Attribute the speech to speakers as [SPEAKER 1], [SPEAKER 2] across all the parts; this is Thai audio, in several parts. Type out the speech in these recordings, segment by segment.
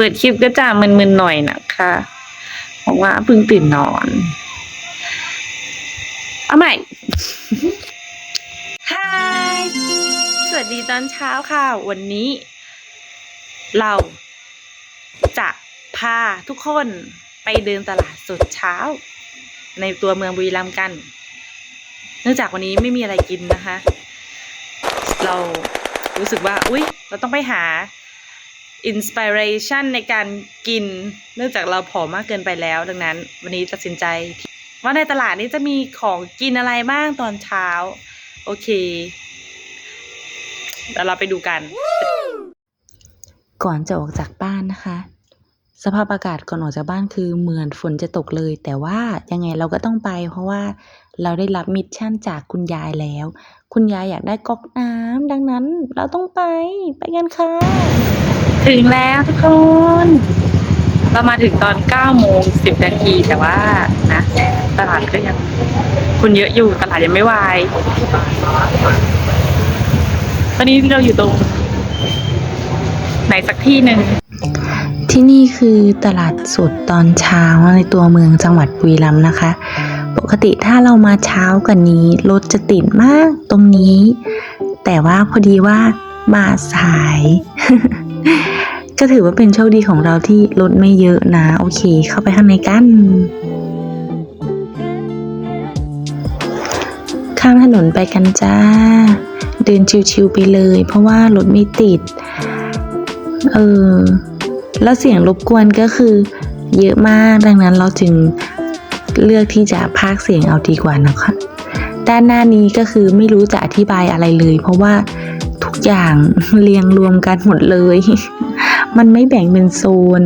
[SPEAKER 1] เปิดคลิปก็จะมึนๆหน่อยนะคะเพราะว่าเพิ่งตื่นนอน เอาใหม่ฮายสวัสดีตอนเช้าค่ะ วันนี้ เราจะพาทุกคนไปเดินตลาดสดเช้า ในตัวเมืองบุรีรัมย์กัน เนื่องจากวันนี้ไม่มีอะไรกินนะคะ เรารู้สึกว่า อุ๊ย เราต้องไปหา อินสปิเรชันในการกิน เนื่องจากเราผอมมากเกินไปแล้ว ดังนั้น วันนี้ตัดสินใจ ว่าในตลาดนี้จะมีของกินอะไรบ้างตอนเช้า โอเคเดี๋ยวเราไปดูกัน
[SPEAKER 2] ก่อนจะออกจากบ้านนะคะ สภาพอากาศก่อนออกจากบ้านคือเหมือนฝนจะตกเลย แต่ว่ายังไงเราก็ต้องไป เพราะว่า เราได้รับมิชชั่นจากคุณยายแล้ว คุณยายอยากได้ก๊อกน้ำดังนั้นเราต้องไปไปกันค่ะ
[SPEAKER 1] ถึงแล้วทุกคน เรามาถึงตอน9โมง10นาทีแต่ว่านะตลาดก็ยังคนเยอะอยู่ตลาดยังไม่วาย ตอนนี้เราอยู่ตรงไหนสักที่หนึ่ง
[SPEAKER 2] ที่นี่คือตลาดสดตอนเช้าในตัวเมืองจังหวัดบุรีรัมย์นะคะป กติถ้าเรามาเช้ากว่านี้รถจะติดมากตรงนี้ แต่ว่าพอดีว่ามาสาย ก็ถือว่าเป็นโชคดีของเราที่รถไม่เยอะนะ โอเค เข้าไปข้างในกันข้ามถนนไปกันจ้า เดินชิวๆไปเลย เพราะว่ารถไม่ติด เออ แล้วเสียงรบกวนก็คือเยอะมากดังนั้นเราจึง เลือกที่จะพากเสียงเอาดีกว่านะคะ ด้านหน้านี้ก็คือไม่รู้จะอธิบายอะไรเลย เพราะว่าทุกอย่างเรียงรวมกันหมดเลย มันไม่แบ่งเป็นโซน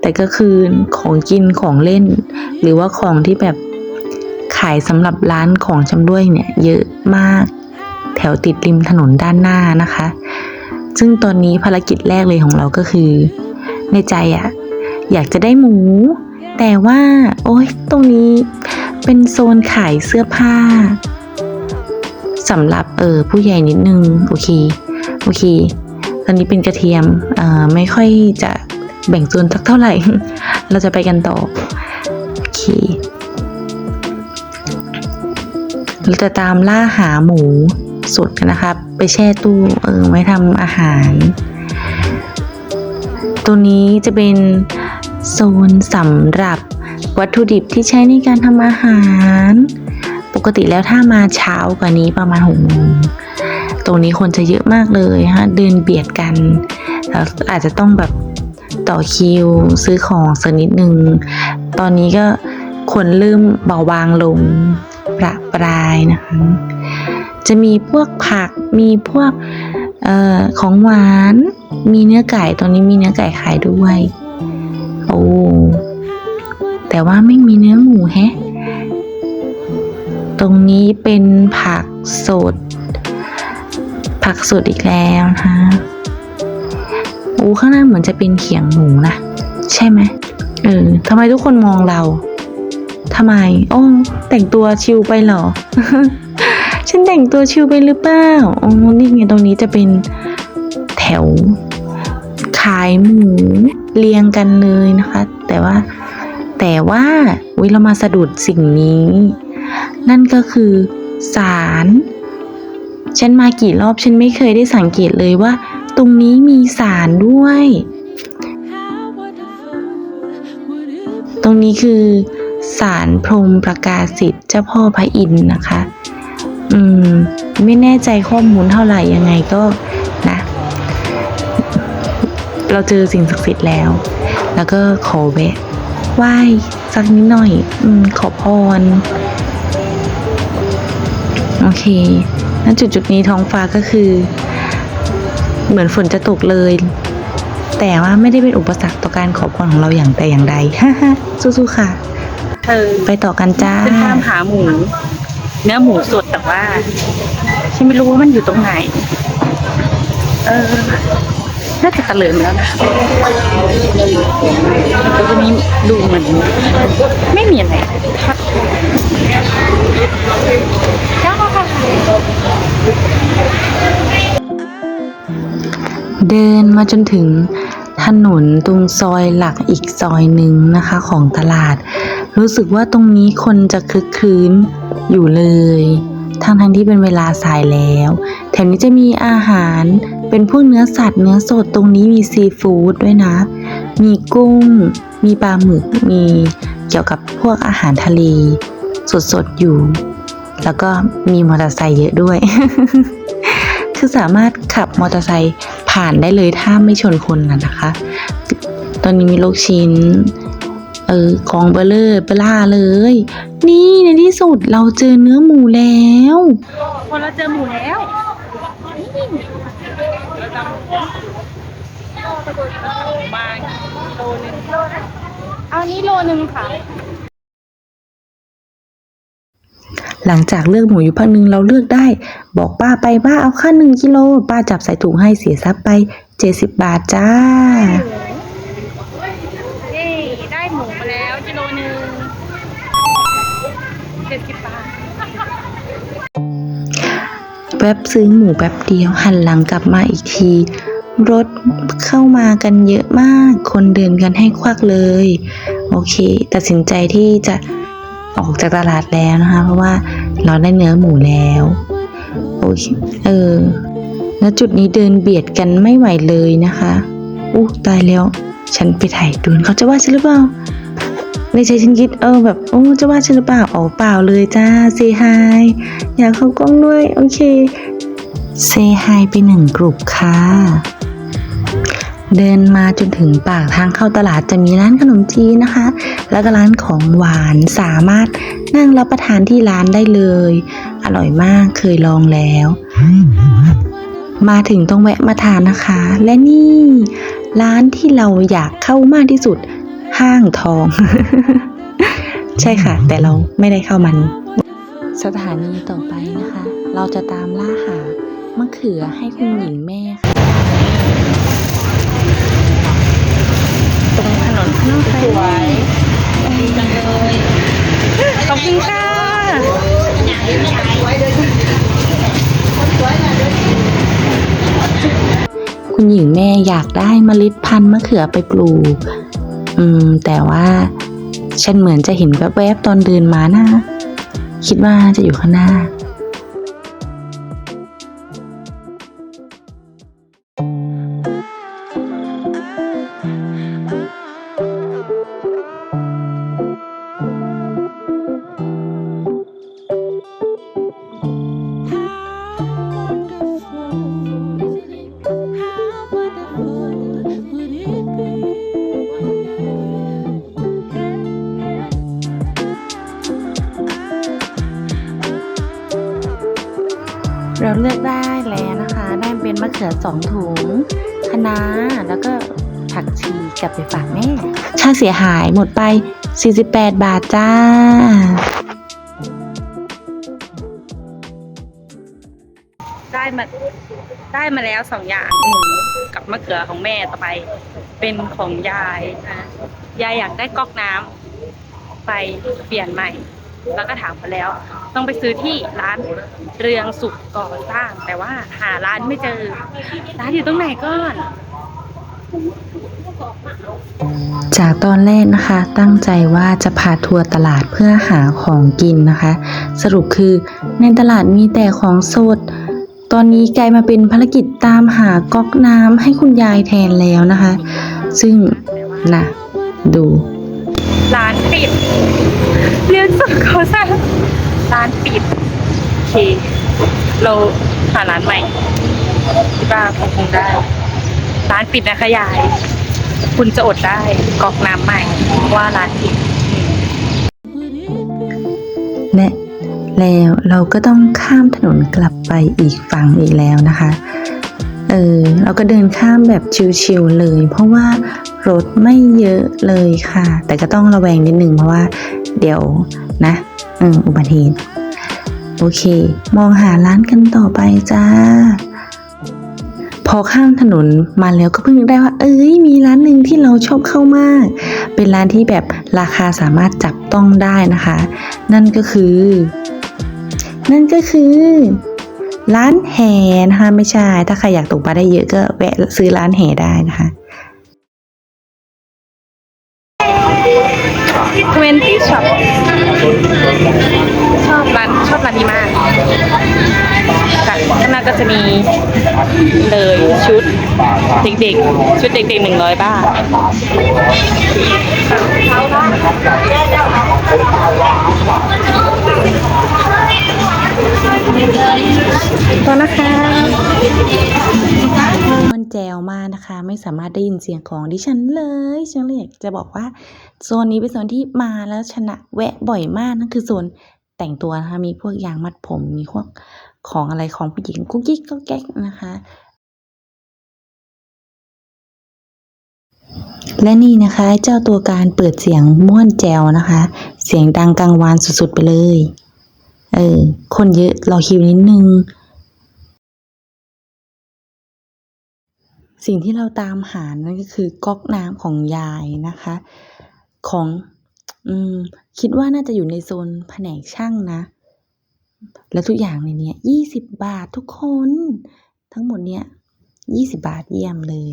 [SPEAKER 2] แต่ก็คือของกินของเล่น หรือว่าของที่แบบขายสำหรับร้านของชำร่วยเนี่ย เยอะมาก แถวติดริมถนนด้านหน้านะคะ ซึ่งตอนนี้ภารกิจแรกเลยของเราก็คือ ในใจอะอยากจะได้หมู แต่ว่า โอ๊ยตรงนี้เป็นโซนขายเสื้อผ้าสำหรับเออผู้ใหญ่นิดนึง โอเค โอเค ตอนนี้เป็นกระเทียมเอ่อไม่ค่อยจะแบ่งโซนสักเท่าไหร่ เราจะไปกันต่อ โอเค เราจะตามล่าหาหมูสดกันนะครับ ไปแช่ตู้เออไว้ทำอาหาร ตัวนี้จะเป็น โซนสำหรับวัตถุดิบที่ใช้ในการทำอาหาร ปกติแล้วถ้ามาเช้ากว่านี้ประมาณหกโมงตรงนี้คนจะเยอะมากเลยฮะเดินเบียดกันแล้วอาจจะต้องแบบต่อคิวซื้อของสักนิดนึง ตอนนี้ก็คนเริ่มเบาบางลงประปรายนะคะ จะมีพวกผักมีพวกออของหวาน มีเนื้อไก่ตอนนี้มีเนื้อไก่ขายด้วย อ้แต่ว่าไม่มีเนื้อหมูแฮะ ตรงนี้เป็นผักสด ผักสดอีกแล้วนะคะโอ้ข้างหน้าเหมือนจะเป็นเขียงหมูนะ ใช่ไหมเออทำไมทุกคนมองเราทำไม โอ้ แต่งตัวชิลไปหรอ ฉันแต่งตัวชิลไปหรือเปล่าอ๋อนี่ไงตรงนี้จะเป็นแถว ขายหมู เรียงกันเลยนะคะ แต่ว่าแต่ว่าวิเรามาสะดุดสิ่งนี้ นั่นก็คือสารฉันมากี่รอบฉันไม่เคยได้สังเกตเลยว่า ตรงนี้มีสารด้วย ตรงนี้คือสารพรมประกาศสิทธิ์เจ้าพ่อพระอินทร์นะคะ อืม ไม่แน่ใจข้อมูลเท่าไหร่ยังไงก็ เราเจอสิ่งศักดิ์สิทธิ์แล้ว แล้วก็ขอแวะไหว้สักนิดหน่อยอขอพร โอเคณจุดจุดนี้ท้องฟ้าก็คือ เหมือนฝนจะตกเลย แต่ว่าไม่ได้เป็นอุปสรรคต่อการขอพรของเราอย่างแต่อย่างใดฮ่าฮ่าสู้ๆค่ะ
[SPEAKER 1] เธอ
[SPEAKER 2] ไปต่อกันจ้า
[SPEAKER 1] ฉันตามหาหมู เนื้อหมูสดแต่ว่า ฉันไม่รู้ว่ามันอยู่ตรงไหน เออ น่าจะตะเลิมแล้วนะแล้วก็นี้ดูเหมือนไม่มีอะไรค่ะ
[SPEAKER 2] เดินมาจนถึงถนนตรงซอยหลักอีกซอยหนึ่งนะคะของตลาด รู้สึกว่าตรงนี้คนจะคึกคืนอยู่เลยทั้งทั้งที่เป็นเวลาสายแล้ว แถวนี้จะมีอาหาร เป็นพวกเนื้อสัตว์เนื้อสดตรงนี้มีซีฟู้ดด้วยนะ มีกุ้ง มีปลาหมึก มีเกี่ยวกับพวกอาหารทะเล สดๆอยู่ แล้วก็มีมอเตอร์ไซค์เยอะด้วย คือสามารถขับมอเตอร์ไซค์ผ่านได้เลยถ้าไม่ชนคนนะนะคะ ตอนนี้มีลูกชิ้นเออของเบลเลอร์เบล่าเลย นี่ในที่สุดเราเจอเนื้อหมูแล้ว
[SPEAKER 1] คนเราเจอหมูแล้ว เอานี้โลนึงค่ะ
[SPEAKER 2] หลังจากเลือกหมูอยู่พักหนึ่งเราเลือกได้ บอกป้าไปป้าเอาค่าหนึ่งกิโล ป้าจับใส่ถุงให้เสียทรัพย์ไปเจ็ดสิบบาทจ้า
[SPEAKER 1] เย้ได้หมูมาแล้วกิโลหนึ่งเจ็ดสิบบาท
[SPEAKER 2] แป๊บซื้อหมูแป๊บเดียวหันหลังกลับมาอีกที รถเข้ามากันเยอะมาก คนเดินกันให้ควักเลย โอเค ตัดสินใจที่จะออกจากตลาดแล้วนะคะ เพราะว่าเราได้เนื้อหมูแล้ว โอเค เออ แล้วจุดนี้เดินเบียดกันไม่ไหวเลยนะคะอู้ตายแล้ว ฉันไปถ่ายดูนเขาจะว่าฉันหรือเปล่าในใจฉันคิดเออแบบโอ้จะว่าฉันหรือเปล่าอ๋อเปล่าเลยจ้าเซฮายอยากเข้ากล้องด้วย โอเคเซฮายไปหนึ่งกลุ่มค่ะ เดินมาจนถึงปากทางเข้าตลาดจะมีร้านขนมจีนนะคะ แล้วก็ร้านของหวานสามารถนั่งรับประทานที่ร้านได้เลย อร่อยมากเคยลองแล้ว มาถึงต้องแวะมาทานนะคะ และนี่ ร้านที่เราอยากเข้ามากที่สุด ห้างทอง ใช่ค่ะ แต่เราไม่ได้เข้ามัน สถานีต่อไปนะคะ เราจะตามล่าหามะเขือให้คุณหญิงแม่ ค่ะ
[SPEAKER 1] ตรงถนนข้างสวยดีจังเลยขอบคุณค่ะ
[SPEAKER 2] คุณหญิงแม่อยากได้เมล็ดพันธุ์มะเขือไปปลูก อืม แต่ว่าฉันเหมือนจะเห็นแวบๆตอนเดินมานะ คิดว่าจะอยู่ข้างหน้า องถุงคะน้าแล้วก็ผักชีกลับไปฝากแม่ค่าเสียหายหมดไป 48 บาทจ้า
[SPEAKER 1] ได้มาได้มาแล้วสองอย่างหมูกับมะเขือของแม่ต่อไป เป็นของยายนะยายอยากได้ก๊อกน้ำไปเปลี่ยนใหม่ แล้วก็ถามไปแล้ว ต้องไปซื้อที่ร้านเรืองสุขก่อสร้าง แต่ว่าหาร้านไม่เจอ ร้านอยู่ตรงไหนก่อน
[SPEAKER 2] จากตอนแรกนะคะตั้งใจว่าจะพาทัวร์ตลาดเพื่อหาของกินนะคะ สรุปคือในตลาดมีแต่ของสด ตอนนี้กลายมาเป็นภารกิจตามหาก๊อกน้ำให้คุณยายแทนแล้วนะคะ ซึ่งนะดู
[SPEAKER 1] ร้านปิดเรียนสุดเขาสร้าง ร้านปิดโอเค เราหาร้านใหม่ที่บ้าคงคงได้ ร้านปิดนะคะยาย คุณจะอดได้กอกน้ำใหม่เพราะว่าร้านปิด
[SPEAKER 2] และแล้วเราก็ต้องข้ามถนนกลับไปอีกฝั่งอีกแล้วนะคะ เออเราก็เดินข้ามแบบชิวๆเลย เพราะว่ารถไม่เยอะเลยค่ะ แต่ก็ต้องระแวงนิดนึงเพราะว่า เดี๋ยวนะ อืมอุบัติเหตุโอเค มองหาร้านกันต่อไปจ้า พอข้ามถนนมาแล้วก็เพิ่งได้ว่า เอ้ยมีร้านหนึ่งที่เราชอบเข้ามาก เป็นร้านที่แบบราคาสามารถจับต้องได้นะคะ นั่นก็คือ นั่นก็คือ ร้านแห่นะคะไม่ใช่ ถ้าใครอยากตกปลาได้เยอะก็แวะซื้อร้านแห่ได้นะคะ
[SPEAKER 1] 20 shop ชอบร้านชอบร้านนี้มากข้างหน้าก็จะมีเลยชุดเด็กๆ ชุดเด็กๆ100บาทตัวนะคะ
[SPEAKER 2] แจวมากนะคะ ไม่สามารถได้ยินเสียงของดิฉันเลยฉันเลยอยากจะบอกว่าโซนนี้เป็นโซนที่มาแล้วชนะแวะบ่อยมากนั่นคือโซนแต่งตัวนะคะมีพวกยางมัดผมมีพวกของอะไรของผู้หญิงกุ๊กกิ๊กก็แก๊กนะคะและนี่นะคะ เจ้าตัวการเปิดเสียงม่วนแจวนะคะ เสียงดังกังวานสุดๆไปเลย เออ คนเยอะรอคิวนิดนึง สิ่งที่เราตามหานั่นก็คือก๊อกน้ำของยายนะคะ ของอืมคิดว่าน่าจะอยู่ในโซนแผนกช่างนะ และทุกอย่างในนี้ยี่สิบบาททุกคน ทั้งหมดเนี้ยยี่สิบาทเยี่ยมเลย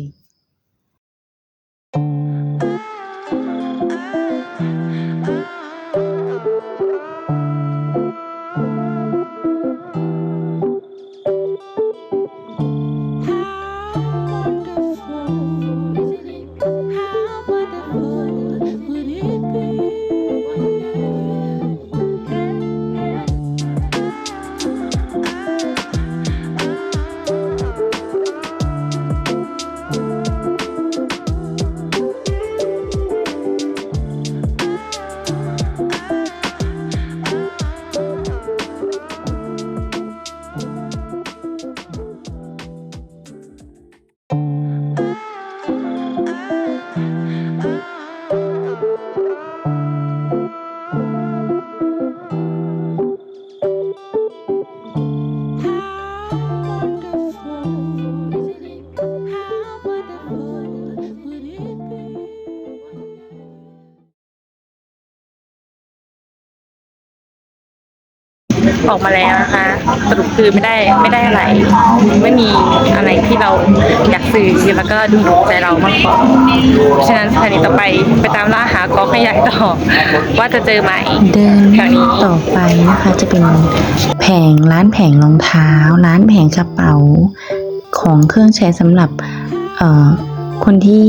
[SPEAKER 1] ออกมาแล้วนะคะ สรุปคือไม่ได้ไม่ได้อะไร ไม่มีอะไรที่เราอยากซื้อแล้วก็ดูถูกใจเรามากกว่าเพราะฉะนั้นสถานีต่อไปไปตามล่าหากอล์ฟให้ยายต่อ ว่าจะเจอไหม
[SPEAKER 2] เดิน
[SPEAKER 1] แถวนี้
[SPEAKER 2] ต่อไปนะคะจะเป็นแผงร้านแผงรองเท้า ร้านแผงกระเป๋าของเครื่องใช้สำหรับเอ่อคนที่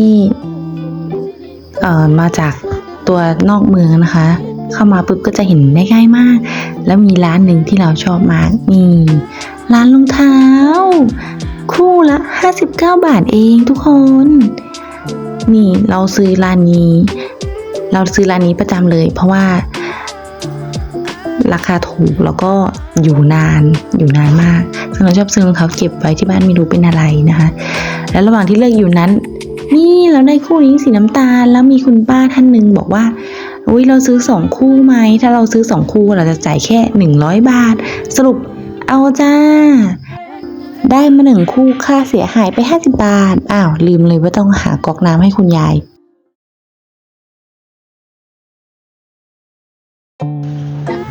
[SPEAKER 2] เอ่อมาจากตัวนอกเมืองนะคะ เข้ามาปุ๊บก็จะเห็นได้ง่ายมาก แล้วมีร้านหนึ่งที่เราชอบมากนี่ร้านรองเท้า คู่ละ 59 บาทเองทุกคน นี่เราซื้อร้านนี้ เราซื้อร้านนี้ประจำเลย เพราะว่า ราคาถูกแล้วก็อยู่นานอยู่นานมากซึ่งเราชอบซื้อรองเท้าเก็บไว้ที่บ้านไม่รู้เป็นอะไรนะคะ แล้วระหว่างที่เลือกอยู่นั้น นี่เราได้คู่นี้สีน้ำตาลแล้วมีคุณป้าท่านหนึ่งบอกว่า อุ้ยเราซื้อสองคู่ไหม ถ้าเราซื้อสองคู่เราจะจ่ายแค่หนึ่งร้อยบาท สรุปเอาจ้า ได้มาหนึ่งคู่ค่าเสียหายไปห้าสิบบาท อ้าว ลืมเลยว่าต้องหากอกน้ำให้คุณยาย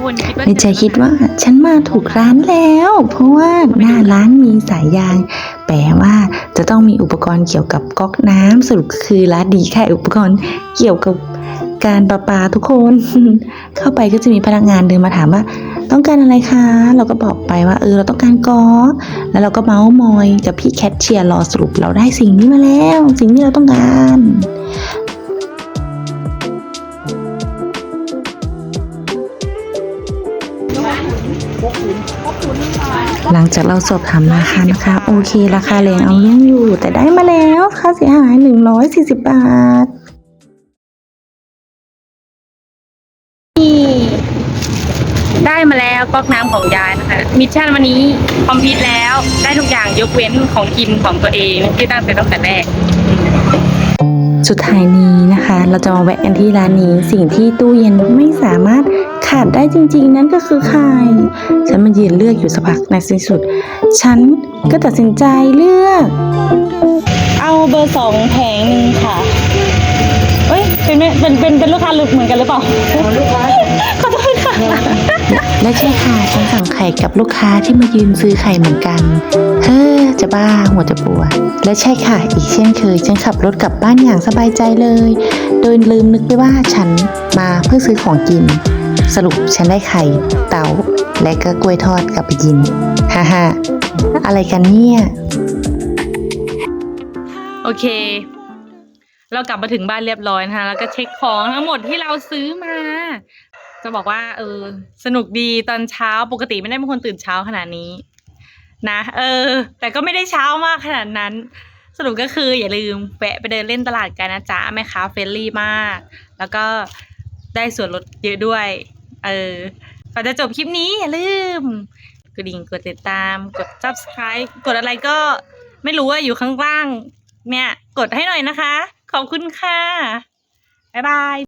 [SPEAKER 1] คุณคิดว่า
[SPEAKER 2] ในใจคิดว่าฉันมาถูกร้านแล้ว เพราะว่าหน้าร้านมีสายยาง แปลว่าจะต้องมีอุปกรณ์เกี่ยวกับก๊อกน้ำสรุปคือร้านดีค่ะอุปกรณ์เกี่ยวกับ การประปาทุกคน เข้าไปก็จะมีพนักงานเดินมาถามว่า ต้องการอะไรคะ เราก็บอกไปว่าเออเราต้องการกอแล้วเราก็เมาส์มอยกับพี่แคทเชียร์รอสรุปเราได้สิ่งนี้มาแล้ว สิ่งที่เราต้องการหลังจากเราสอบถามราคานะคะ โอเค ราคาแรงเอาเรื่องอยู่ แต่ได้มาแล้ว ค่าเสียหาย 140 บาท
[SPEAKER 1] ได้มาแล้วก๊อกน้ำของยายนะคะ มิชชั่นวันนี้คอมพลีทแล้วได้ทุกอย่างยกเว้นของกินของตัวเองที่ตั้งใจตั้งแต่แรก
[SPEAKER 2] สุดท้ายนี้นะคะ เราจะมาแวะกันที่ร้านนี้สิ่งที่ตู้เย็นไม่สามารถขาดได้จริง ๆ นั่นก็คือไข่ฉันมายืนเลือกอยู่สักพักในที่สุด ฉันก็ตัดสินใจเลือก
[SPEAKER 1] เอาเบอร์สองแผงหนึ่งค่ะเอ้ยเป็นเป็นเป็นเป็นลูกค้าหรือเหมือนกันหรือเปล่า
[SPEAKER 2] และใช่ค่ะฉันสั่งไข่กับลูกค้าที่มายืนซื้อไข่เหมือนกัน เฮ้อจะบ้าหัวจะปวดและใช่ค่ะ อีกเช่นเคย ฉันขับรถกลับบ้านอย่างสบายใจเลย โดยลืมนึกไปว่าฉันมาเพื่อซื้อของกิน สรุปฉันได้ไข่ เตาและก็กล้วยทอดกลับไปกินฮ่าฮ่าอะไรกันเนี่ย
[SPEAKER 1] โอเค เรากลับมาถึงบ้านเรียบร้อยนะคะแล้วก็เช็คของทั้งหมดที่เราซื้อมา จะบอกว่า เออ สนุกดีตอนเช้าปกติไม่ได้เป็นคนตื่นเช้าขนาดนี้ นะเออ แต่ก็ไม่ได้เช้ามากขนาดนั้น สรุปก็คืออย่าลืมแวะไปเดินเล่นตลาดกันนะจ๊ะแม่ค้าเฟรนลี่มาก แล้วก็ได้ส่วนลดเยอะด้วย เออก่อนจะจบคลิปนี้อย่าลืมกดดิ่งกดติดตาม กด subscribe กดอะไรก็ไม่รู้ว่าอยู่ข้างล่าง เนี่ย กดให้หน่อยนะคะ ขอบคุณค่ะ บ๊ายบาย